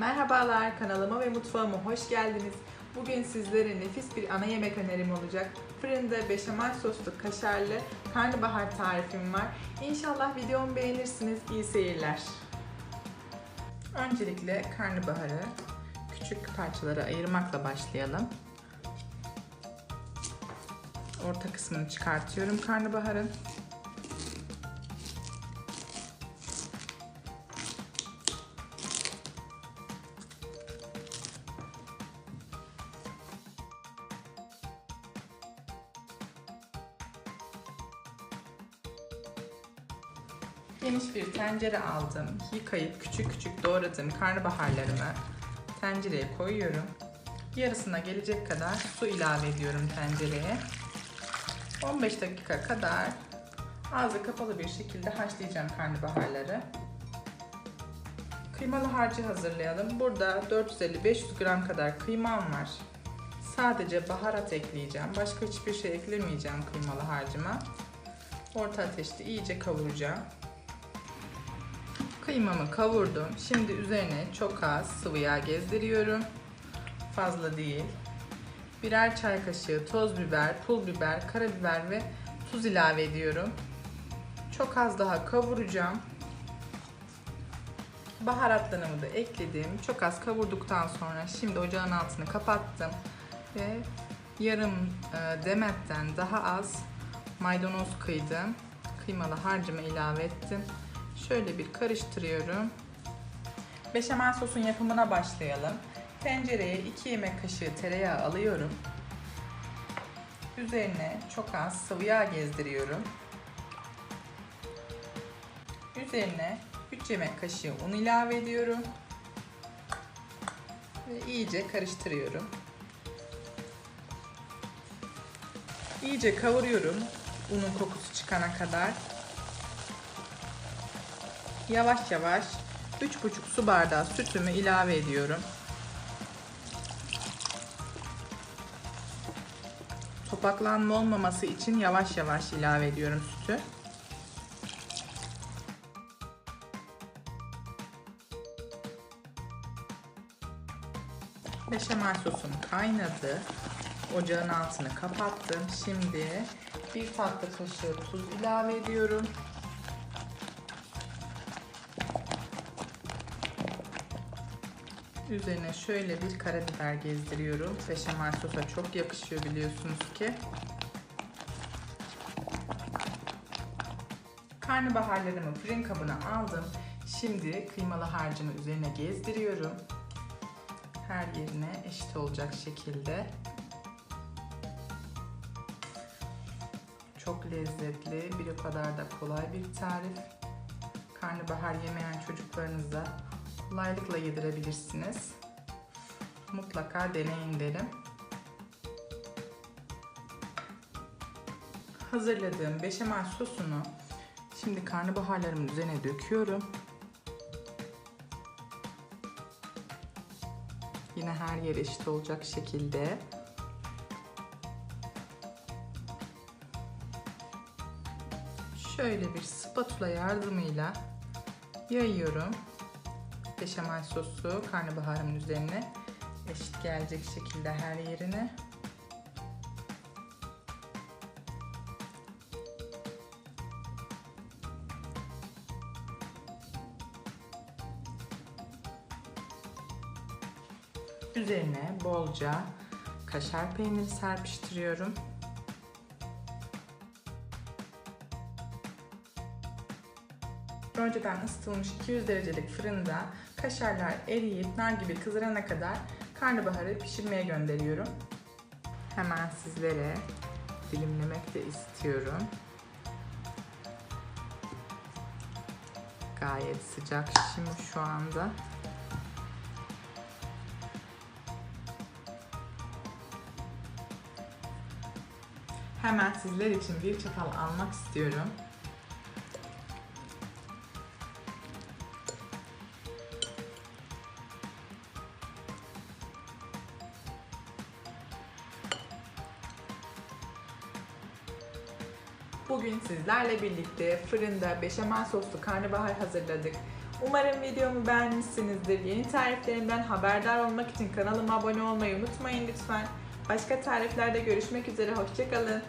Merhabalar kanalıma ve mutfağıma hoş geldiniz. Bugün sizlere nefis bir ana yemek önerim olacak. Fırında beşamel soslu kaşarlı karnabahar tarifim var. İnşallah videomu beğenirsiniz. İyi seyirler. Öncelikle karnabaharı küçük parçalara ayırmakla başlayalım. Orta kısmını çıkartıyorum karnabaharın. Geniş bir tencere aldım. Yıkayıp küçük küçük doğradığım karnabaharlarımı tencereye koyuyorum. Yarısına gelecek kadar su ilave ediyorum tencereye. 15 dakika kadar ağzı kapalı bir şekilde haşlayacağım karnabaharları. Kıymalı harcı hazırlayalım. Burada 450-500 gram kadar kıymam var. Sadece baharat ekleyeceğim. Başka hiçbir şey eklemeyeceğim kıymalı harcıma. Orta ateşte iyice kavuracağım. Kıymamı kavurdum. Şimdi üzerine çok az sıvı yağ gezdiriyorum. Fazla değil. Birer çay kaşığı toz biber, pul biber, karabiber ve tuz ilave ediyorum. Çok az daha kavuracağım. Baharatlarımı da ekledim. Çok az kavurduktan sonra şimdi ocağın altını kapattım ve yarım e, demetten daha az maydanoz kıydım. Kıymalı harcımı ilave ettim. Şöyle bir karıştırıyorum. Beşamel sosun yapımına başlayalım. Tencereye 2 yemek kaşığı tereyağı alıyorum. Üzerine çok az sıvı yağ gezdiriyorum. Üzerine 3 yemek kaşığı un ilave ediyorum. Ve iyice karıştırıyorum. İyice kavuruyorum unun kokusu çıkana kadar. Yavaş yavaş 3,5 su bardağı sütümü ilave ediyorum. Topaklanma olmaması için yavaş yavaş ilave ediyorum sütü. Beşamel sosum kaynadı. Ocağın altını kapattım. Şimdi bir tatlı kaşığı tuz ilave ediyorum. Üzerine şöyle bir karabiber gezdiriyorum. Beşamel sosa çok yakışıyor biliyorsunuz ki. Karnabaharlarımı fırın kabına aldım. Şimdi kıymalı harcımı üzerine gezdiriyorum. Her yerine eşit olacak şekilde. Çok lezzetli, bir o kadar da kolay bir tarif. Karnabahar yemeyen çocuklarınıza kolaylıkla yedirebilirsiniz. Mutlaka deneyin derim. Hazırladığım beşamel sosunu şimdi karnabaharlarımın üzerine döküyorum. Yine her yer eşit olacak şekilde. Şöyle bir spatula yardımıyla yayıyorum beşamel sosu karnabaharımın üzerine eşit gelecek şekilde her yerine. Üzerine bolca kaşar peyniri serpiştiriyorum. Önceden ısıtılmış 200 derecelik fırında kaşarlar eriyip nar gibi kızarana kadar karnabaharı pişirmeye gönderiyorum. Hemen sizlere dilimlemek de istiyorum. Gayet sıcak şimdi şu anda. Hemen sizler için bir çatal almak istiyorum. Bugün sizlerle birlikte fırında beşamel soslu karnabahar hazırladık. Umarım videomu beğenmişsinizdir. Yeni tariflerimden haberdar olmak için kanalıma abone olmayı unutmayın lütfen. Başka tariflerde görüşmek üzere. Hoşçakalın.